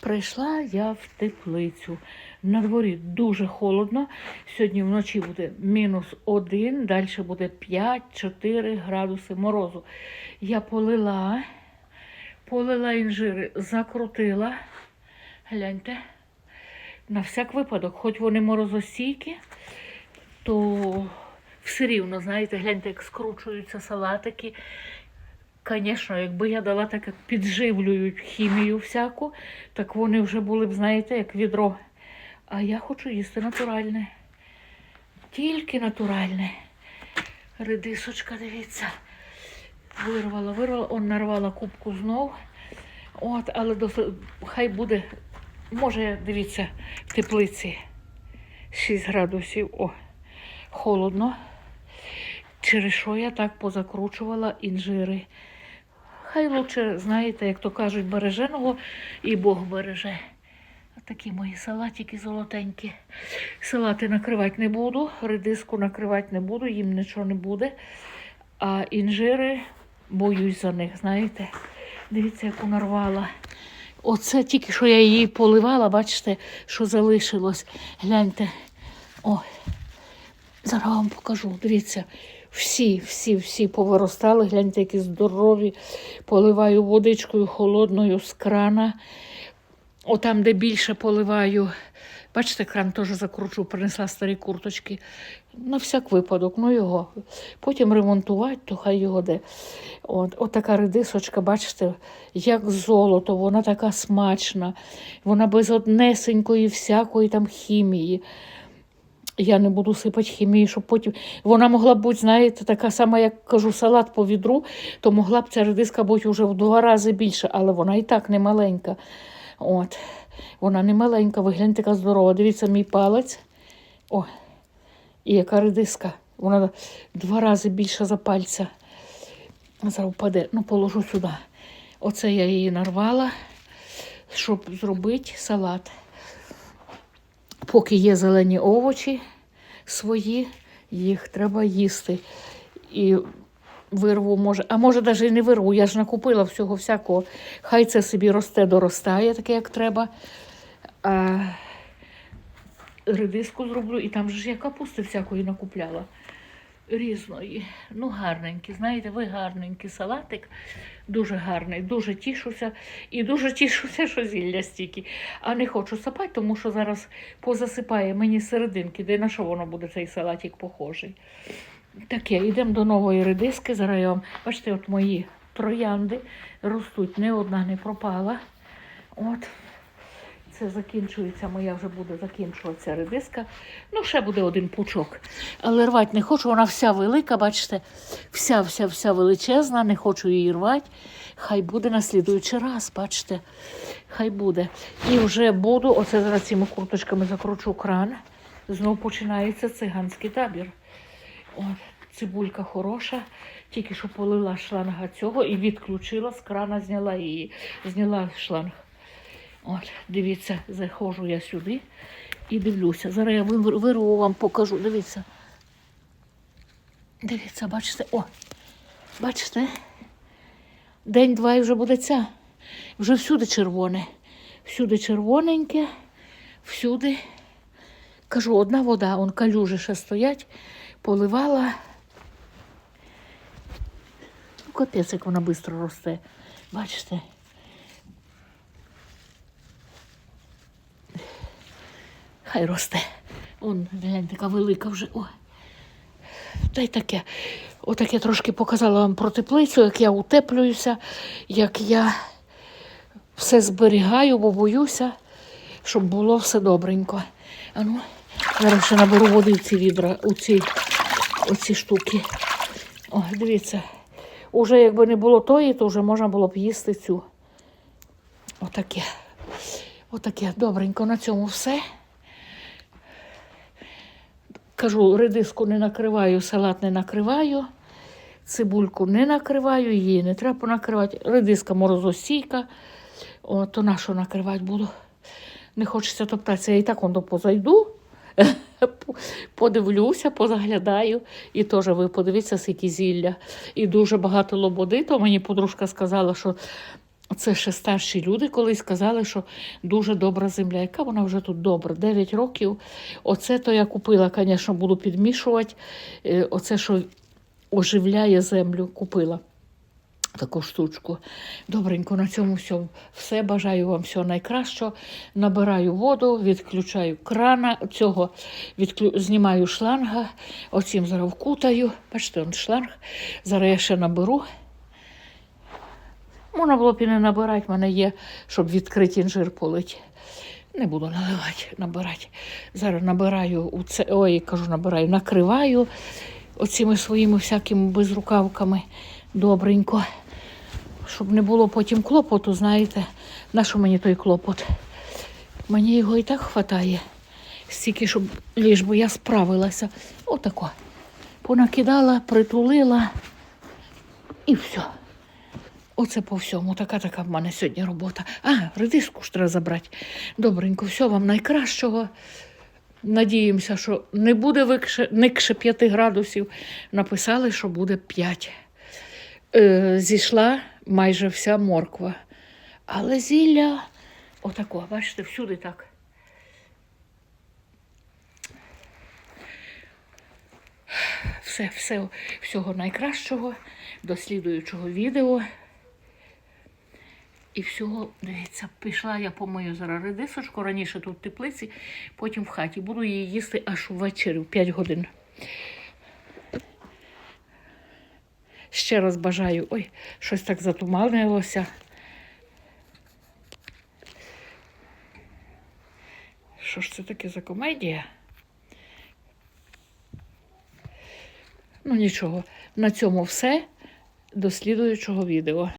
Прийшла я в теплицю. На дворі дуже холодно. Сьогодні вночі буде мінус один, далі буде 5-4 градуси морозу. Я полила, полила інжири, закрутила. Гляньте. На всяк випадок, хоч вони морозостійкі, то все рівно, знаєте, гляньте, як скручуються салатики. Звісно, якби я дала так, як підживлюють хімію всяку, так вони вже були б, знаєте, як відро. А я хочу їсти натуральне. Тільки натуральне. Редисочка, дивіться. Вирвала, вирвала, он нарвала кубку знов. От, але досить, хай буде, може, дивіться, в теплиці 6 градусів. О, холодно. Через що я так позакручувала інжири. Хай лучше, знаєте, як то кажуть, береженого і Бог береже. Такі мої салатики золотенькі. Салати накривати не буду, редиску накривати не буду, їм нічого не буде. А інжири боюсь за них, знаєте. Дивіться, яку нарвала. Оце тільки що я її поливала, бачите, що залишилось. Гляньте. Ой. Зараз вам покажу. Дивіться, всі, всі, всі повиростали. Гляньте, які здорові. Поливаю водичкою холодною з крана. Отам, де більше поливаю. Бачите, кран теж закручу, принесла старі курточки. На всяк випадок, ну його. Потім ремонтувати, то хай його де. От, от така редисочка, бачите, як золото, вона така смачна, вона без однесенької всякої там хімії. Я не буду сипати хімії, щоб потім. Вона могла б бути, знаєте, така сама, як кажу, салат по відру, то могла б ця редиска бути вже в два рази більше, але вона і так не маленька. От. Вона не маленька, виглянь така здорова. Дивіться, мій палець. О, і яка редиска. Вона два рази більша за пальця. Зараз впаде. Ну, положу сюди. Оце я її нарвала, щоб зробити салат. Поки є зелені овочі свої, їх треба їсти. І вирву може, а може навіть і не вирву, я ж накупила всього всякого. Хай це собі росте, доростає, таке, як треба. А редиску зроблю, і там же ж я капусти всякої накупляла. Різної. Ну, гарненький. Знаєте, ви гарненький салатик. Дуже гарний, дуже тішуся. І дуже тішуся, що зілля стільки. А не хочу сапати, тому що зараз позасипає мені серединки, де на що воно буде цей салатик похожий. Таке, йдемо до нової редиски. Зараз я вам, бачите, от мої троянди ростуть, не одна не пропала. От. Це закінчується, моя вже буде закінчуватися редиска. Ну, ще буде один пучок. Але рвати не хочу, вона вся велика, бачите, вся, вся, вся величезна, не хочу її рвати. Хай буде на слідуючий раз, бачите, хай буде. І вже буду, оце зараз цими курточками закручу кран. Знову починається циганський табір. От, цибулька хороша, тільки що полила шланга цього і відключила з крана, зняла її, зняла шланг. От, дивіться, заходжу я сюди і дивлюся. Зараз я вир- вирву вам покажу. Дивіться. Дивіться, бачите, о, бачите? День-два і вже буде ця. Вже всюди червоне. Всюди червоненьке, всюди. Кажу, одна вода, он калюжі ще стоять, поливала. Ну, капець, як вона швидко росте. Бачите? Хай росте. Он, глянь, така велика вже. О. Та й таке. Отаке трошки показала вам про теплицю, як я утеплююся, як я все зберігаю, бо боюся, щоб було все добренько. А ну, зараз ще наберу води в ці відра, у ці, оці штуки. О, дивіться. Уже якби не було тої, то вже можна було б їсти цю. Отаке. Отаке. Добренько. На цьому все. Кажу, редиску не накриваю, салат не накриваю, цибульку не накриваю, її не треба накривати. Редиска морозостійка. О, то на що накривати буду? Не хочеться топтатися. Я і так воно позайду, подивлюся, позаглядаю. І теж ви подивіться, скільки зілля. І дуже багато лободи. То мені подружка сказала, що Це ще старші люди колись сказали, що дуже добра земля. Яка вона вже тут добра? 9 років. Оце то я купила, звісно, буду підмішувати. Е, Оце, що оживляє землю, купила таку штучку. Добренько, на цьому всьому все. Бажаю вам всього найкращого. Набираю воду, відключаю крана, цього відклю... знімаю шланга, оцім зараз вкутаю. Бачите, он шланг. Зараз я ще наберу. Можна було б і не набирати, в мене є, щоб відкрити інжир полить. Не буду наливати, набирати. Зараз набираю у це, ой, кажу, набираю, накриваю оціми своїми всякими безрукавками добренько. Щоб не було потім клопоту, знаєте, на що мені той клопот? Мені його і так хватає. Стільки, щоб ліж би я справилася. Отако. Понакидала, притулила і все. Оце по всьому. Така така в мене сьогодні робота. А, редиску ж треба забрати. Добренько, всього вам найкращого. Надіємося, що не буде викше, никше 5 градусів. Написали, що буде 5. Е, зійшла майже вся морква. Але зілля отако, бачите, всюди так. Все, все, всього найкращого, до слідуючого відео. І всього, дивіться, пішла я помию зараз редисочку, раніше тут в теплиці, потім в хаті. Буду її їсти аж ввечері, в 5 годин. Ще раз бажаю. Ой, щось так затуманилося. Що ж це таке за комедія? Ну нічого, на цьому все. До слідуючого відео.